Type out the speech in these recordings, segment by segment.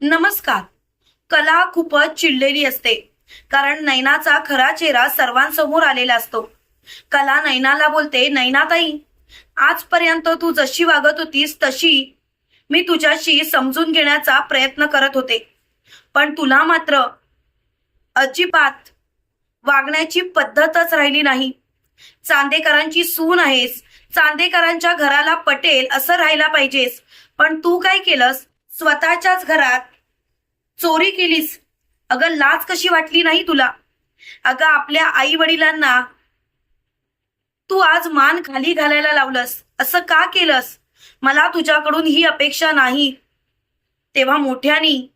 नमस्कार. कला खूपच चिडलेली असते. कारण नैनाचा खरा चेहरा सर्वांसमोर आलेला असतो. कला नैनाला बोलते नैनाताई आजपर्यंत तू जशी वागत होतीस तशी मी तुझ्याशी समजून घेण्याचा प्रयत्न करत होते. पण तुला मात्र अजिबात वागण्याची पद्धतच राहिली नाही. चांदेकरांची सून आहेस. चांदेकरांच्या घराला पटेल असं राहायला पाहिजेस. पण तू काय केलंस? स्वतःच्याच घरात चोरी केलीस. अगं लाज कशी वाटली नाही तुला? अगं आपल्या आई वडिलांना तू आज मान खाली घालायला लावलंस. असं का केलंस? मला तुझ्याकडून ही अपेक्षा नाही. तेव्हा मोठ्यानी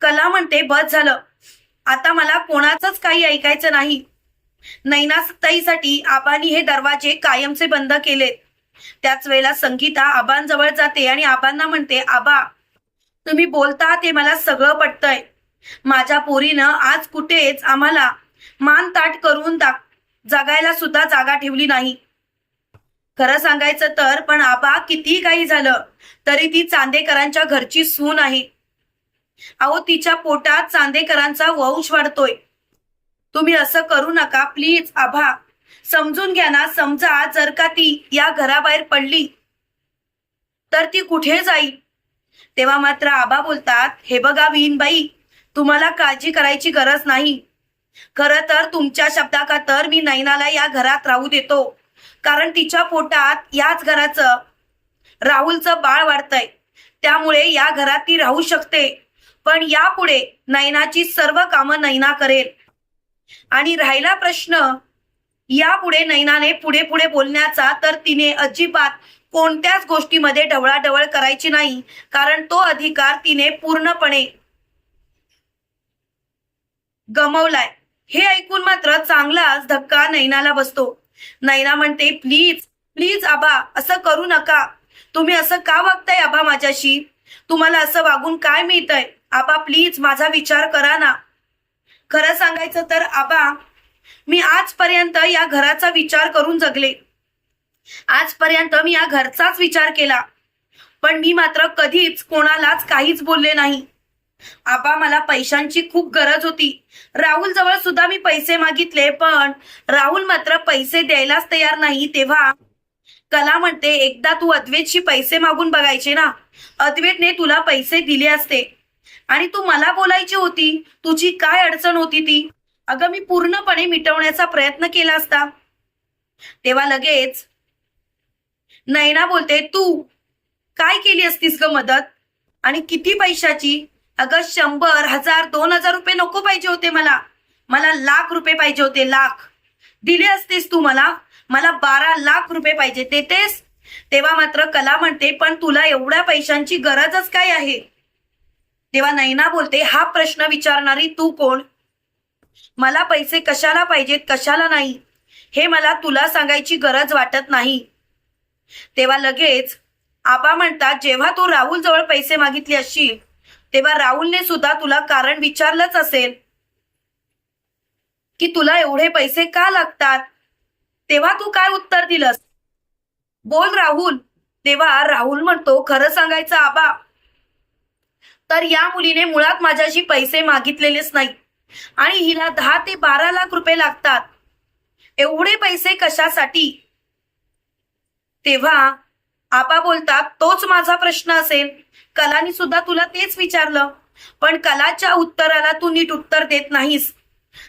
कला म्हणते बस झालं. आता मला कोणाचंच काही ऐकायचं नाही. नैनाताईसाठी आबानी हे दरवाजे कायमचे बंद केलेत. त्याच वेळेला संगीता आबांजवळ जाते आणि आबांना म्हणते आबा तुम्ही बोलता ते मला सगळं पटतंय. माझ्या पोरीनं आज कुठेच आम्हाला मान ताट करून जगायला सुद्धा जागा ठेवली नाही. खरं सांगायचं तर पण आबा किती काही झालं तरी ती चांदेकरांच्या घरची सून आहे. अहो तिच्या पोटात चांदेकरांचा वंश वाढतोय. तुम्ही असं करू नका प्लीज आभा. समजून घ्या ना समजा जर का ती या घराबाहेर पडली तर ती कुठे जाईल? तेव्हा मात्र आबा बोलतात हे बघा विहीनबाई तुम्हाला काळजी करायची गरज नाही. खर तर तुमच्या शब्दाका तर मी नैनाला या घरात राहू देतो. कारण तिच्या पोटात याच घराचं राहुलचं बाळ वाढतंय. त्यामुळे या घरात ती राहू शकते. पण यापुढे नैनाची सर्व कामं नैना करेल. आणि राहिला प्रश्न यापुढे नैनाने पुढे पुढे बोलण्याचा तर तिने अजिबात कोणत्याच गोष्टीमध्ये ढवळाढवळ करायची नाही कारण तो अधिकार तिने पूर्णपणे गमवलाय. हे ऐकून मात्र चांगलाच धक्का नैनाला बसतो. नैना म्हणते प्लीज प्लीज आबा असं करू नका. तुम्ही असं का वागताय आबा माझ्याशी? तुम्हाला असं वागून काय मिळतंय? आबा प्लीज माझा विचार करा ना. खरं सांगायचं तर आबा मी आजपर्यंत या घराचा विचार करून जगले. आजपर्यंत मी या घरचाच विचार केला. पण मी मात्र कधीच कोणालाच काहीच बोलले नाही. आबा मला पैशांची खूप गरज होती. राहुल जवळ सुद्धा मी पैसे मागितले पण राहुल मात्र पैसे द्यायलाच तयार नाही. तेव्हा कला म्हणते एकदा तू अद्वेतशी पैसे मागून बघायचे ना अद्वेतने तुला पैसे दिले असते. आणि तू मला बोलायची होती तुझी काय अडचण होती ती? अगं मी पूर्णपणे मिटवण्याचा प्रयत्न केला असता. तेव्हा लगेच नैना बोलते तू काय केली असतीस ग मदत? आणि किती पैशाची? अगं शंभर हजार दोन हजार रुपये नको पाहिजे होते मला. मला लाख रुपये पाहिजे होते लाख. दिले असतेस तू मला. मला बारा लाख रुपये पाहिजे देतेस? तेव्हा मात्र कला म्हणते पण तुला एवढ्या पैशांची गरजच काय आहे? तेव्हा नैना बोलते हा प्रश्न विचारणारी तू कोण? मला पैसे कशाला पाहिजेत कशाला नाही? हे मला तुला सांगायची गरज वाटत नाही. तेव्हा लगेच आबा म्हणतात जेव्हा तू राहुल जवळ पैसे मागितले असशील तेव्हा राहुलने सुद्धा तुला कारण विचारलंच असेल. की तुला एवढे पैसे का लागतात? तेव्हा तू काय उत्तर दिलंस? बोल राहुल. तेव्हा राहुल म्हणतो खरं सांगायचं आबा तर या मुलीने मुळात माझ्याशी पैसे मागितलेलेच नाही. आणि हिला दहा ते बारा लाख रुपये लागतात. एवढे पैसे कशासाठी? तेव्हा आपा बोलतात तोच माझा प्रश्न असेल. कलानी सुद्धा तुला तेच विचारलं. पण कलाच्या उत्तराला तू नीट उत्तर देत नाहीस.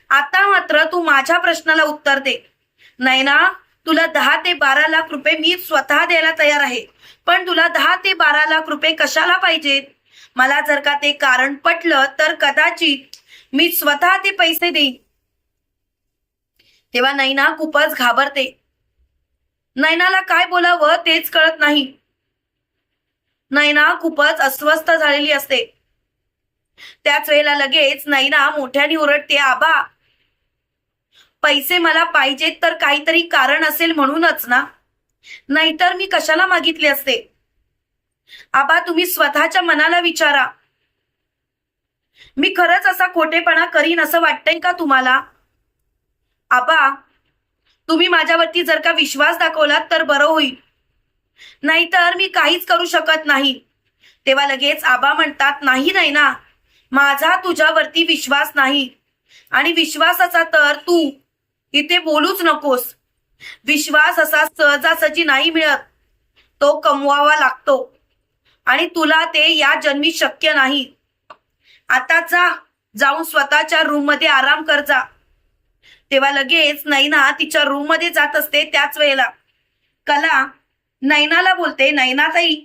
आता मात्र तू माझ्या प्रश्नाला उत्तर दे. नैना तुला दहा ते बारा लाख रुपये मी स्वतः द्यायला तयार आहे. पण तुला दहा ते बारा लाख रुपये कशाला पाहिजेत मला जर का ते कारण पटलं तर कदाचित मी स्वतः ते पैसे देईन. तेव्हा नैना खूपच घाबरते. नैनाला काय बोलावं तेच कळत नाही. नैना खूपच अस्वस्थ झालेली असते. त्याच वेळेला लगेच नैना मोठ्याने ओरडते आबा पैसे मला पाहिजेत तर काहीतरी कारण असेल म्हणूनच ना. नाहीतर मी कशाला मागितले असते? आबा तुम्ही स्वतःच्या मनाला विचारा. मी खरंच असा खोटेपणा करीन असं वाटतंय का तुम्हाला? आबा तुम्ही माझ्यावरती जर का विश्वास दाखवलात तर बरं होईल. नाहीतर मी काहीच करू शकत नाही. तेव्हा लगेच आबा म्हणतात नाही नाही ना. माझा तुझ्यावरती विश्वास नाही. आणि विश्वासाचा तर तू इथे बोलूच नकोस. विश्वास असा सहजासहजी नाही मिळत. तो कमवावा लागतो. आणि तुला ते या जन्मी शक्य नाही. आता जा. जाऊन स्वतःच्या रूममध्ये आराम कर जा. तेव्हा लगेच नैना तिच्या रूममध्ये जात असते त्याच वेळेला. कला नैनाला बोलते नैनाताई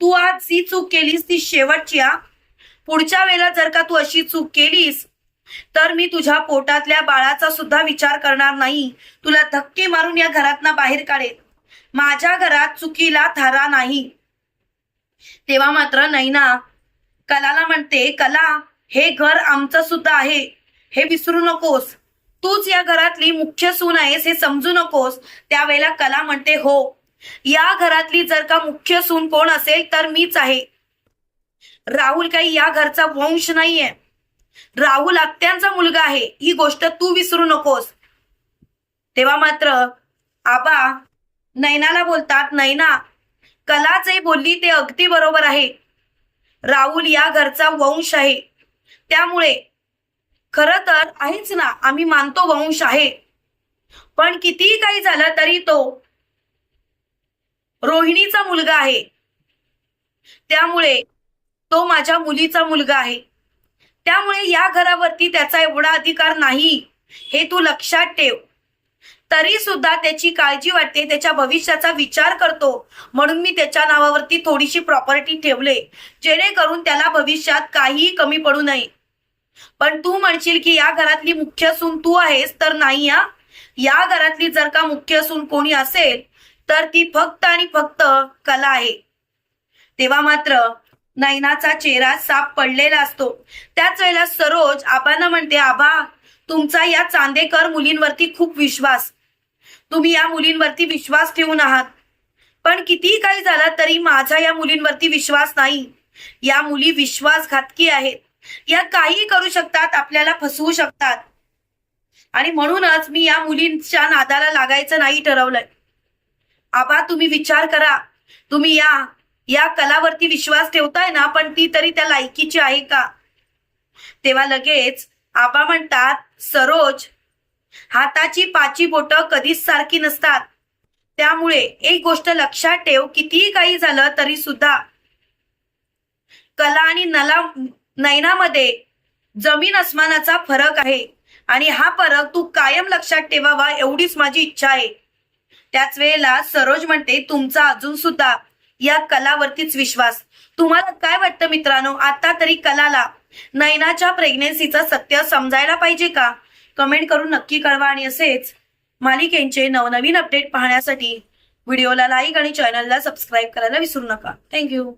तू आज जी चूक केलीस ती शेवटची हा पुढच्या वेळेला जर का तू अशी चूक केलीस तर मी तुझ्या पोटातल्या बाळाचा सुद्धा विचार करणार नाही. तुला धक्के मारून या घरातना बाहेर काढेल माझ्या घरात चुकीला थारा नाही. तेव्हा मात्र नैना कलाला म्हणते कला हे घर आमचं सुद्धा आहे. हे विसरू नकोस. तूच या घरातली मुख्य सून आहेस हे समजू नकोस. त्यावेळेला कला म्हणते हो या घरातली जर का मुख्य सून कोण असेल तर मीच आहे. राहुल काही या घरचा वंश नाहीये. राहुल आत्यांचा मुलगा आहे ही गोष्ट तू विसरू नकोस. तेव्हा मात्र आबा नैनाला बोलतात नैना कला जे बोलली ते अगदी बरोबर आहे. राहुल या घरचा वंश आहे. त्यामुळे खर तर आहेच ना आम्ही मानतो वंश आहे. पण कितीही काही झालं तरी तो रोहिणीचा मुलगा आहे. त्यामुळे तो माझ्या मुलीचा मुलगा आहे. त्यामुळे या घरावरती त्याचा एवढा अधिकार नाही हे तू लक्षात ठेव. तरी सुद्धा त्याची काळजी वाटते त्याच्या भविष्याचा विचार करतो. म्हणून मी त्याच्या नावावरती थोडीशी प्रॉपर्टी ठेवले जेणेकरून त्याला भविष्यात काहीही कमी पडू नये. पण तू म्हणशील की या घरातली मुख्य सून तू आहेस तर नाही या घरातली जर का मुख्य सून कोणी असेल तर ती फक्त आणि फक्त कला आहे. तेव्हा मात्र नैनाचा चेहरा साप पडलेला असतो. त्याच वेळेला सरोज आबांना म्हणते आबा तुमचा या चांदेकर मुलींवरती खूप विश्वास. तुम्ही या मुलींवरती विश्वास ठेवून आहात. पण कितीही काही झाला तरी माझा या मुलींवरती विश्वास नाही. या मुली विश्वासघातकी आहेत. या काही करू शकतात आपल्याला फसवू शकतात. आणि म्हणूनच मी या मुलींच्या नादाला लागायचं नाही ठरवलंय. आबा तुम्ही विचार करा. तुम्ही या या कलावरती विश्वास ठेवताय ना पण ती तरी त्या लायकीची आहे का? तेव्हा लगेच आबा म्हणतात सरोज हाताची पाची बोट कधीच सारखी नसतात. त्यामुळे एक गोष्ट लक्षात ठेव कितीही काही झालं तरी सुद्धा कला आणि नला नयनामध्ये जमीन अस्मानाचा फरक आहे. आणि हा फरक तू कायम लक्षात ठेवावा एवढीच माझी इच्छा आहे. त्याच वेळेला सरोज म्हणते तुमचा अजून सुद्धा या कलावरतीच विश्वास. तुम्हाला काय वाटतं मित्रांनो? आता तरी कलाला नयनाच्या प्रेग्नेन्सीचं सत्य समजायला पाहिजे का? कमेंट करून नक्की कळवा आणि असेच मालिकेंचे नवनवीन अपडेट पाहण्यासाठी व्हिडिओला लाईक आणि चॅनलला सबस्क्राईब करायला विसरू नका. थँक्यू